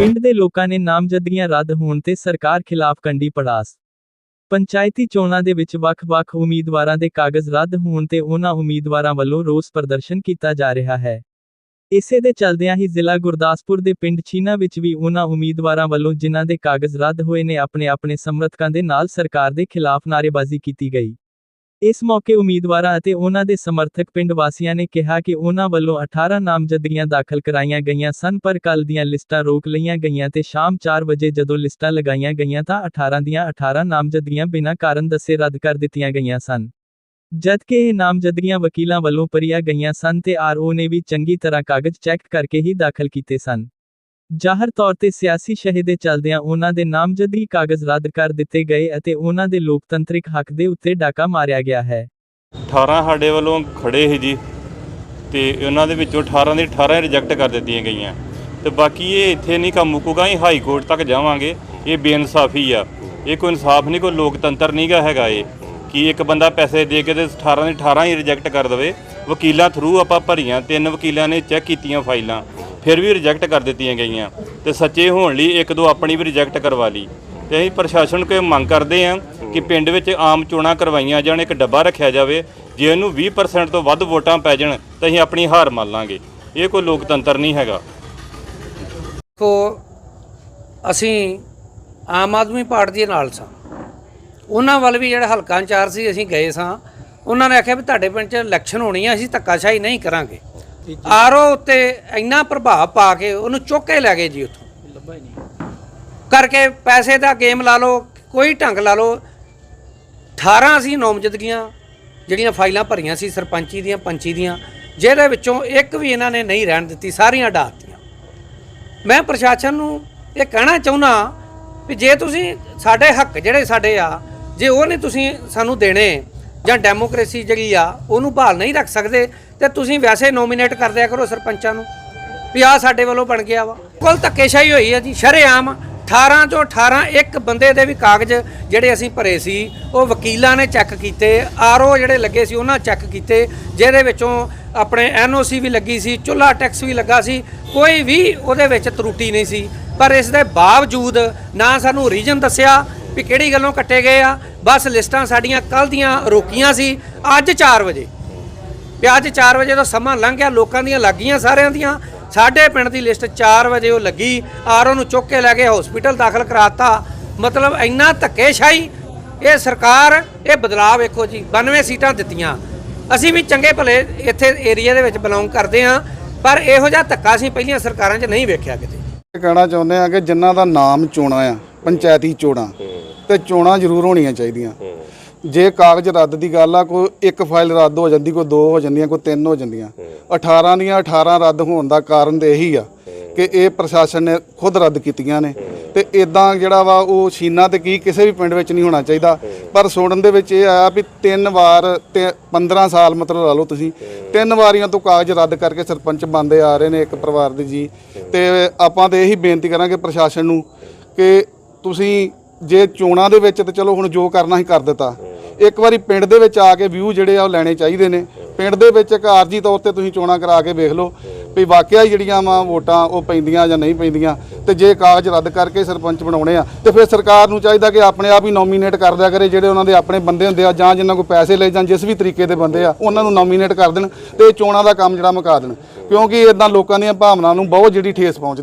ਪਿੰਡ ਦੇ ਲੋਕਾਂ ਨੇ ਨਾਮਜ਼ਦਗੀਆਂ ਰੱਦ ਹੋਣ ਤੇ ਸਰਕਾਰ ਖਿਲਾਫ ਕੰਡੀ ਪੜਾਸ। ਪੰਚਾਇਤੀ ਚੋਣਾਂ ਦੇ ਵਿੱਚ ਵੱਖ-ਵੱਖ ਉਮੀਦਵਾਰਾਂ ਦੇ ਕਾਗਜ਼ ਰੱਦ ਹੋਣ ਤੇ ਉਹਨਾਂ ਉਮੀਦਵਾਰਾਂ ਵੱਲੋਂ ਰੋਸ ਪ੍ਰਦਰਸ਼ਨ ਕੀਤਾ ਜਾ ਰਿਹਾ ਹੈ। ਇਸੇ ਦੇ ਚਲਦਿਆਂ ਹੀ ਜ਼ਿਲ੍ਹਾ ਗੁਰਦਾਸਪੁਰ ਦੇ ਪਿੰਡ ਛੀਨਾ ਵਿੱਚ ਵੀ ਉਹਨਾਂ ਉਮੀਦਵਾਰਾਂ ਵੱਲੋਂ ਜਿਨ੍ਹਾਂ ਦੇ ਕਾਗਜ਼ ਰੱਦ ਹੋਏ ਨੇ ਆਪਣੇ ਆਪਣੇ ਸਮਰਥਕਾਂ ਦੇ ਨਾਲ ਸਰਕਾਰ ਦੇ ਖਿਲਾਫ ਨਾਅਰੇਬਾਜ਼ੀ ਕੀਤੀ ਗਈ। ਇਸ ਮੌਕੇ ਉਮੀਦਵਾਰਾਂ ਅਤੇ ਉਹਨਾਂ ਦੇ ਸਮਰਥਕ ਪਿੰਡ ਵਾਸੀਆਂ ਨੇ ਕਿਹਾ ਕਿ ਉਹਨਾਂ ਵੱਲੋਂ 18 ਨਾਮਜ਼ਦਗੀਆਂ ਦਾਖਲ ਕਰਾਈਆਂ ਗਈਆਂ ਸਨ, ਪਰ ਕੱਲ ਦੀਆਂ ਲਿਸਟਾਂ ਰੋਕ ਲਈਆਂ ਗਈਆਂ ਤੇ ਸ਼ਾਮ 4 ਵਜੇ ਜਦੋਂ ਲਿਸਟਾਂ ਲਗਾਈਆਂ ਗਈਆਂ ਤਾਂ 18 ਦੀਆਂ 18 ਨਾਮਜ਼ਦਗੀਆਂ ਬਿਨਾਂ ਕਾਰਨ ਦੱਸੇ ਰੱਦ ਕਰ ਦਿੱਤੀਆਂ ਗਈਆਂ ਸਨ। ਜਦਕਿ ਇਹ ਨਾਮਜ਼ਦਗੀਆਂ ਵਕੀਲਾਂ ਵੱਲੋਂ ਭਰੀਆਂ ਗਈਆਂ ਸਨ ਤੇ ਆਰਓ ਨੇ ਵੀ ਚੰਗੀ ਤਰ੍ਹਾਂ ਕਾਗਜ਼ ਚੈੱਕ ਕਰਕੇ ਹੀ ਦਾਖਲ ਕੀਤੇ ਸਨ। ਜ਼ਾਹਰ ਤੌਰ ਤੇ ਸਿਆਸੀ ਸ਼ਹਿ ਦੇ ਚਲਦਿਆਂ ਉਹਨਾਂ ਦੇ ਨਾਮਜ਼ਦਗੀ ਕਾਗਜ਼ ਰੱਦ ਕਰ ਦਿੱਤੇ ਗਏ ਅਤੇ ਉਹਨਾਂ ਦੇ ਲੋਕਤੰਤਰਿਕ ਹੱਕ ਦੇ ਉੱਤੇ ਡਾਕਾ ਮਾਰਿਆ ਗਿਆ ਹੈ। 18 ਸਾਡੇ ਵੱਲੋਂ ਖੜੇ ਸੀ ਜੀ ਤੇ ਉਹਨਾਂ ਦੇ ਵਿੱਚੋਂ 18 ਦੇ 18 ਰਿਜੈਕਟ ਕਰ ਦਿੱਤੀਆਂ ਗਈਆਂ। ਤੇ ਬਾਕੀ ਇਹ ਇੱਥੇ ਨਹੀਂ ਕੰਮ ਮੁੱਕੂਗਾ, ਅਸੀਂ ਹਾਈ ਕੋਰਟ ਤੱਕ ਜਾਵਾਂਗੇ। ਇਹ ਬੇਇਨਸਾਫੀ ਆ। ਇਹ ਕੋਈ ਇਨਸਾਫ ਨਹੀਂ, ਕੋਈ ਲੋਕਤੰਤਰ ਨਹੀਂਗਾ ਹੈਗਾ ਇਹ। ਕਿ ਇੱਕ ਬੰਦਾ ਪੈਸੇ ਦੇ ਕੇ ਤੇ 18 ਦੇ 18 ਹੀ ਰਿਜੈਕਟ ਕਰ ਦੇਵੇ, ਵਕੀਲਾਂ ਥਰੂ ਆਪਾਂ ਭਰੀਆਂ, ਤਿੰਨ ਵਕੀਲਾਂ ਨੇ ਚੈੱਕ ਕੀਤੀਆਂ ਫਾਈਲਾਂ। ਫਿਰ ਵੀ ਰਿਜੈਕਟ ਕਰ ਦਿੱਤੀਆਂ ਗਈਆਂ ਤੇ ਸੱਚੇ ਹੋਣ ਲਈ ਇੱਕ ਦੋ ਆਪਣੀ ਵੀ ਰਿਜੈਕਟ ਕਰਵਾ ਲਈ। ਤੇ ਅਸੀਂ ਪ੍ਰਸ਼ਾਸਨ ਕੋਲ ਮੰਗ ਕਰਦੇ ਹਾਂ ਕਿ ਪਿੰਡ ਵਿੱਚ ਆਮ ਚੋਣਾਂ ਕਰਵਾਈਆਂ ਜਾਣ, ਇੱਕ ਡੱਬਾ ਰੱਖਿਆ ਜਾਵੇ, ਜੇ ਇਹਨੂੰ 20% ਤੋਂ ਵੱਧ ਵੋਟਾਂ ਪੈ ਜਾਣ ਤਾਂ ਅਸੀਂ ਆਪਣੀ ਹਾਰ ਮੰਨ ਲਾਂਗੇ। ਇਹ ਕੋਈ ਲੋਕਤੰਤਰ ਨਹੀਂ ਹੈਗਾ। ਕੋ ਅਸੀਂ ਆਮ ਆਦਮੀ ਪਾਰਟੀ ਦੇ ਨਾਲ ਸਾਂ। ਉਹਨਾਂ ਵੱਲ ਵੀ ਜਿਹੜਾ ਹਲਕਾ ਇੰਚਾਰਜ ਸੀ, ਅਸੀਂ ਗਏ ਸਾਂ। ਉਹਨਾਂ ਨੇ ਆਖਿਆ ਵੀ ਤੁਹਾਡੇ ਪਿੰਡ 'ਚ ਇਲੈਕਸ਼ਨ ਹੋਣੀ ਆ, ਅਸੀਂ ਧੱਕਾਸ਼ਾਹੀ ਨਹੀਂ ਕਰਾਂਗੇ। ਆਰਓ ਉੱਤੇ ਇੰਨਾ ਪ੍ਰਭਾਵ ਪਾ ਕੇ ਉਹਨੂੰ ਚੁੱਕ ਕੇ ਲੈ ਗਏ ਜੀ ਉੱਥੋਂ। ਕਰਕੇ ਪੈਸੇ ਦਾ ਗੇਮ ਲਾ ਲਓ ਕੋਈ ਢੰਗ ਲਾ ਲਓ। 18 ਅਸੀਂ ਨਾਮਜ਼ਦਗੀਆਂ ਜਿਹੜੀਆਂ ਫਾਈਲਾਂ ਭਰੀਆਂ ਸੀ ਸਰਪੰਚੀ ਦੀਆਂ ਪੰਚੀ ਦੀਆਂ ਜਿਹਦੇ ਵਿੱਚੋਂ ਇੱਕ ਵੀ ਇਹਨਾਂ ਨੇ ਨਹੀਂ ਰਹਿਣ ਦਿੱਤੀ ਸਾਰੀਆਂ ਡਾਤੀਆਂ ਮੈਂ ਪ੍ਰਸ਼ਾਸਨ ਨੂੰ ਇਹ ਕਹਿਣਾ ਚਾਹੁੰਦਾ ਵੀ ਜੇ ਤੁਸੀਂ ਸਾਡੇ ਹੱਕ ਜਿਹੜੇ ਸਾਡੇ ਆ ਜੇ ਉਹ ਨਹੀਂ ਤੁਸੀਂ ਸਾਨੂੰ ਦੇਣੇ ਜਾਂ ਡੈਮੋਕ੍ਰੇਸੀ ਜਿਹੜੀ ਆ, ਉਹਨੂੰ ਬਹਾਲ ਨਹੀਂ ਰੱਖ ਸਕਦੇ, ਤੇ ਤੁਸੀਂ ਵੈਸੇ ਨੋਮੀਨੇਟ ਕਰ ਦਿਆ ਕਰੋ ਸਰਪੰਚਾਂ ਨੂੰ। ਵੀ ਆ ਸਾਡੇ ਵੱਲੋਂ ਬਣ ਗਿਆ ਵਾ। ਕੁੱਲ ਧੱਕੇਸ਼ਾਹੀ ਹੋਈ ਆ ਜੀ, ਸ਼ਰੇਆਮ 18 ਚੋਂ 18 ਇੱਕ ਬੰਦੇ ਦੇ ਵੀ ਕਾਗਜ਼ ਜਿਹੜੇ ਅਸੀਂ ਭਰੇ ਸੀ, ਉਹ ਵਕੀਲਾਂ ਨੇ ਚੈੱਕ ਕੀਤੇ ਆਰਓ ਜਿਹੜੇ ਲੱਗੇ ਸੀ, ਉਹਨਾਂ ਚੈੱਕ ਕੀਤੇ, ਜਿਹਦੇ ਵਿੱਚੋਂ ਆਪਣੇ ਐਨਓਸੀ ਵੀ ਲੱਗੀ ਸੀ ਚੁੱਲਾ ਟੈਕਸ ਵੀ ਲੱਗਾ ਸੀ, ਕੋਈ ਵੀ ਉਹਦੇ ਵਿੱਚ ਤਰੁੱਟੀ ਨਹੀਂ ਸੀ। ਪਰ ਇਸ ਦੇ ਬਾਵਜੂਦ ਨਾ ਸਾਨੂੰ ਰੀਜਨ ਦੱਸਿਆ ਵੀ ਕਿਹੜੀ ਗੱਲੋਂ ਕੱਟੇ ਗਏ ਆ? ਬਸ ਲਿਸਟਾਂ ਸਾਡੀਆਂ ਕੱਲ ਦੀਆਂ ਰੋਕੀਆਂ ਸੀ, ਅੱਜ 4 ਵਜੇ। ਵੀ ਅੱਜ 4 ਵਜੇ ਦਾ ਸਮਾਂ ਲੰਘ ਗਿਆ, ਲੋਕਾਂ ਦੀਆਂ ਲੱਗੀਆਂ ਸਾਰਿਆਂ ਦੀਆਂ। ਸਾਡੇ ਪਿੰਡ ਦੀ ਲਿਸਟ 4 ਵਜੇ ਉਹ ਲੱਗੀ, ਆਰਓ ਨੂੰ ਚੁੱਕ ਕੇ ਲੈ ਕੇ ਹਸਪੀਟਲ ਦਾਖਲ ਕਰਾਤਾ। ਮਤਲਬ ਇੰਨਾ ਧੱਕੇਸ਼ਾਹੀ, ਇਹ ਸਰਕਾਰ, ਇਹ ਬਦਲਾਅ ਵੇਖੋ ਜੀ 92 ਸੀਟਾਂ ਦਿੱਤੀਆਂ। ਅਸੀਂ ਵੀ ਚੰਗੇ ਭਲੇ ਇੱਥੇ ਏਰੀਆ ਦੇ ਵਿੱਚ ਬਿਲੋਂਗ ਕਰਦੇ ਹਾਂ, ਪਰ ਇਹੋ ਜਿਹਾ ਧੱਕਾ ਅਸੀਂ ਪਹਿਲੀਆਂ ਸਰਕਾਰਾਂ 'ਚ ਨਹੀਂ ਵੇਖਿਆ ਕਿਤੇ। ਕਹਿਣਾ ਚਾਹੁੰਦੇ ਆ ਕਿ ਜਿਨ੍ਹਾਂ ਦਾ ਨਾਮ ਚੋਣਾਂ ਆ, ਪੰਚਾਇਤੀ ਚੋਣਾਂ ਤੇ ਚੋਣਾਂ ਜ਼ਰੂਰ ਹੋਣੀਆਂ ਚਾਹੀਦੀਆਂ। ਜੇ ਕਾਗਜ਼ ਰੱਦ ਦੀ ਗੱਲ ਆ ਕੋਈ ਇੱਕ ਫਾਈਲ ਰੱਦ ਹੋ ਜਾਂਦੀ ਕੋਈ ਦੋ ਹੋ ਜਾਂਦੀਆਂ ਕੋਈ ਤਿੰਨ ਹੋ ਜਾਂਦੀਆਂ। 18 ਦੀਆਂ 18 ਰੱਦ ਹੋਣ ਦਾ ਕਾਰਨ ਤੇ ਇਹੀ ਆ ਕਿ ਇਹ ਪ੍ਰਸ਼ਾਸਨ ਨੇ ਖੁਦ ਰੱਦ ਕੀਤੀਆਂ ਨੇ। ਤੇ ਇਦਾਂ ਜਿਹੜਾ ਵਾ ਉਹ ਸ਼ੀਨਾ ਤੇ ਕੀ ਕਿਸੇ ਵੀ ਪਿੰਡ ਵਿੱਚ ਨਹੀਂ ਹੋਣਾ ਚਾਹੀਦਾ। ਪਰ ਸੁਣਨ ਦੇ ਵਿੱਚ ਇਹ ਆਇਆ ਵੀ ਤਿੰਨ ਵਾਰ ਤੇ 15 ਸਾਲ ਮਤਲਬ ਲਾ ਲਓ ਤੁਸੀਂ। ਤਿੰਨ ਵਾਰੀਆਂ ਤੋਂ ਕਾਗਜ਼ ਰੱਦ ਕਰਕੇ ਸਰਪੰਚ ਬੰਦੇ ਆ ਰਹੇ ਨੇ ਇੱਕ ਪਰਿਵਾਰ ਦੇ ਜੀ। ਤੇ ਆਪਾਂ ਤੇ ਇਹੀ ਬੇਨਤੀ ਕਰਾਂਗੇ ਪ੍ਰਸ਼ਾਸਨ ਨੂੰ ਕਿ ਤੁਸੀਂ ਜੇ ਚੋਣਾਂ ਦੇ ਵਿੱਚ ਤੇ ਚਲੋ ਹੁਣ ਜੋ ਕਰਨਾ ਹੀ ਕਰ ਦਿੱਤਾ। ਇੱਕ ਵਾਰੀ ਪਿੰਡ ਦੇ ਵਿੱਚ ਆ ਕੇ ਵਿਊ ਜਿਹੜੇ ਆ ਉਹ ਲੈਣੇ ਚਾਹੀਦੇ ਨੇ। ਪਿੰਡ ਦੇ ਵਿੱਚ ਇੱਕ ਆਰਜੀ ਤੌਰ ਤੇ ਤੁਸੀਂ ਚੋਣਾਂ ਕਰਾ ਕੇ ਵੇਖ ਲਓ ਵੀ ਵਾਕਿਆ ਹੀ ਜਿਹੜੀਆਂ ਵਾ ਵੋਟਾਂ ਉਹ ਪੈਂਦੀਆਂ ਜਾਂ ਨਹੀਂ ਪੈਂਦੀਆਂ। ਤੇ ਜੇ ਕਾਗਜ਼ ਰੱਦ ਕਰਕੇ ਸਰਪੰਚ ਬਣਾਉਣੇ ਆ, ਤੇ ਫਿਰ ਸਰਕਾਰ ਨੂੰ ਚਾਹੀਦਾ ਕਿ ਆਪਣੇ ਆਪ ਹੀ ਨੋਮੀਨੇਟ ਕਰ ਦਿਆ ਕਰੇ ਜਿਹੜੇ ਉਹਨਾਂ ਦੇ ਆਪਣੇ ਬੰਦੇ ਹੁੰਦੇ ਆ ਜਾਂ ਜਿਨ੍ਹਾਂ ਕੋਲ ਪੈਸੇ ਲੈ ਜਾਂ ਜਿਸ ਵੀ ਤਰੀਕੇ ਦੇ ਬੰਦੇ ਆ, ਉਹਨਾਂ ਨੂੰ ਨੋਮੀਨੇਟ ਕਰ ਦੇਣ ਤੇ ਇਹ ਚੋਣਾਂ ਦਾ ਕੰਮ ਜਿਹੜਾ ਮੁਕਾ ਦੇਣ। ਕਿਉਂਕਿ ਇਦਾਂ ਲੋਕਾਂ ਦੀਆਂ ਭਾਵਨਾਵਾਂ ਨੂੰ ਬਹੁਤ ਜਿਹੜੀ ਠੇਸ ਪਹੁੰਚਦੀ